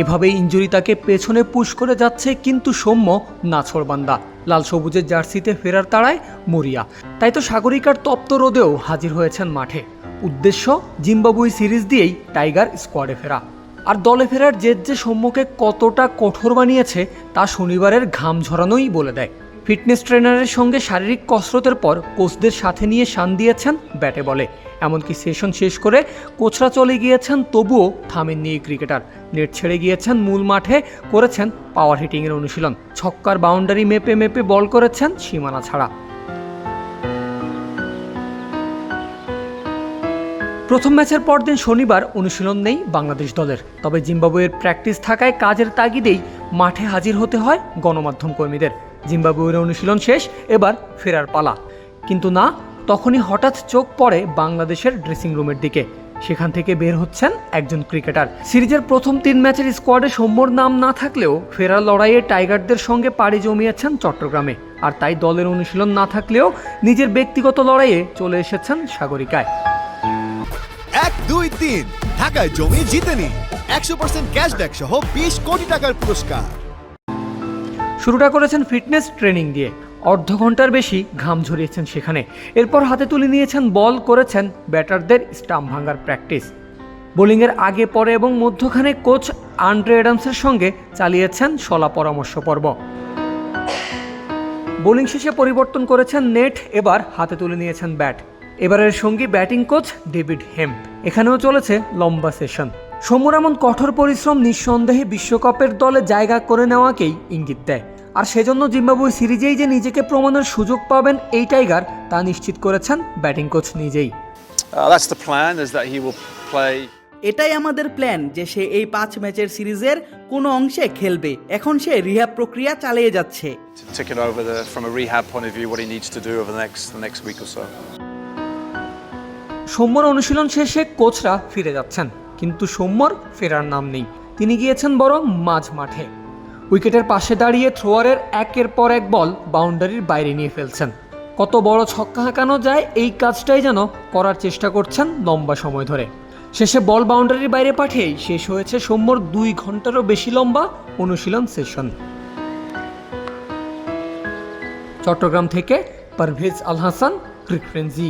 এভাবেই ইঞ্জুরি তাকে পেছনে পুশ করে যাচ্ছে, কিন্তু সৌম্য নাছড়বান্দা। লাল সবুজের জার্সিতে ফেরার তাড়ায় মরিয়া। তাই তো সাগরিকার তপ্ত রোদেও হাজির হয়েছেন মাঠে। উদ্দেশ্য জিম্বাবুই সিরিজ দিয়েই টাইগার স্কোয়াডে ফেরা। আর দলে ফেরার জেদ যে সৌম্যকে কতটা কঠোর বানিয়েছে, তা শনিবারের ঘাম ঝরানোই বলে দেয়। ফিটনেস ট্রেনারের সঙ্গে শারীরিক কসরতের পর কোচদের সাথে নিয়ে শান দিয়েছেন ব্যাটে বলে। এমনকি সেশন শেষ করে কোচরা চলে গিয়েছেন, তবুও থামেননি ক্রিকেটার। নেট ছেড়ে গিয়েছেন মূল মাঠে, করেছেন পাওয়ার হিটিংয়ের অনুশীলন। ছক্কার বাউন্ডারি মেপে মেপে বল করেছেন সীমানা ছাড়া। প্রথম ম্যাচের পরদিন শনিবার অনুশীলন নেই বাংলাদেশ দলের। তবে জিম্বাবুয়ের প্র্যাকটিস থাকায় কাজের তাগিদেই মাঠে হাজির হতে হয় গণমাধ্যম কর্মীদের। জিম্বাবুয়ের অনুশীলন শেষ, এবার ফেরার পালা। কিন্তু না, তখনই হঠাৎ চোখ পড়ে বাংলাদেশের ড্রেসিং রুমের দিকে। সেখান থেকে বের হচ্ছেন একজন ক্রিকেটার। সিরিজের প্রথম তিন ম্যাচের স্কোয়াডে সৌম্যর নাম না থাকলেও ফেরার লড়াইয়ে টাইগারদের সঙ্গে পাড়ি জমিয়েছেন চট্টগ্রামে। আর তাই দলের অনুশীলন না থাকলেও নিজের ব্যক্তিগত লড়াইয়ে চলে এসেছেন সাগরিকায়। এক দুই তিন। ঢাকায় জমি জিতে নিন। একশো পার্সেন্ট ক্যাশব্যাক সহ বিশ কোটি টাকার পুরস্কার। শুরুটা করেছেন ফিটনেস ট্রেনিং দিয়ে। অর্ধ ঘণ্টার বেশি ঘাম ঝরিয়েছেন সেখানে। এরপর হাতে তুলে নিয়েছেন বল করেছেন ব্যাটারদের স্টাম্প ভাঙার প্র্যাকটিস। বোলিংয়ের আগে, পরে এবং মধ্যখানে কোচ আন্ড্রে অ্যাডামসের সঙ্গে চালিয়েছেন শলা পরামর্শ পর্ব। বোলিং শেষে পরিবর্তন করেছেন নেট, এবার হাতে তুলে নিয়েছেন ব্যাট। এবারের সঙ্গী ব্যাটিং কোচ ডেভিড হেম্প। এখানেও চলেছে লম্বা সেশন। সমুর এমন কঠোর পরিশ্রম নিঃসন্দেহে বিশ্বকাপের দলে জায়গা করে নেওয়াকেই ইঙ্গিত দেয়। আর সেজন্য জিম্বাবুয়ে সিরিজেই যে নিজেকে প্রমাণের সুযোগ পাবেন এই টাইগার তা নিশ্চিত করেছেন ব্যাটিং কোচ নিজেই। Uh, এটাই আমাদের প্ল্যান যে সে এই পাঁচ ম্যাচের সিরিজের কোনো অংশে খেলবে। এখন সে রিহ্যাব প্রক্রিয়া চালিয়ে যাচ্ছে. সৌম্যর অনুশীলন শেষে কোচরা ফিরে যাচ্ছেন কিন্তু সৌম্যর ফেরার নাম নেই। তিনি গিয়েছেন বরং মাঝ মাঠে। উইকেটের পাশে দাঁড়িয়ে থ্রোয়ারের একের পর এক বল বাউন্ডারির বাইরে নিয়ে ফেলছেন। কত বড় ছক্কা হাঁকানো যায়, এই কাজটাই যেন করার চেষ্টা করছেন লম্বা সময় ধরে। শেষে বল বাউন্ডারির বাইরে পাঠিয়েই শেষ হয়েছে সৌম্যর দুই ঘন্টারও বেশি লম্বা অনুশীলন সেশন। চট্টগ্রাম থেকে পারভেজ আল হাসান, ক্রিক ফ্রেন্সি।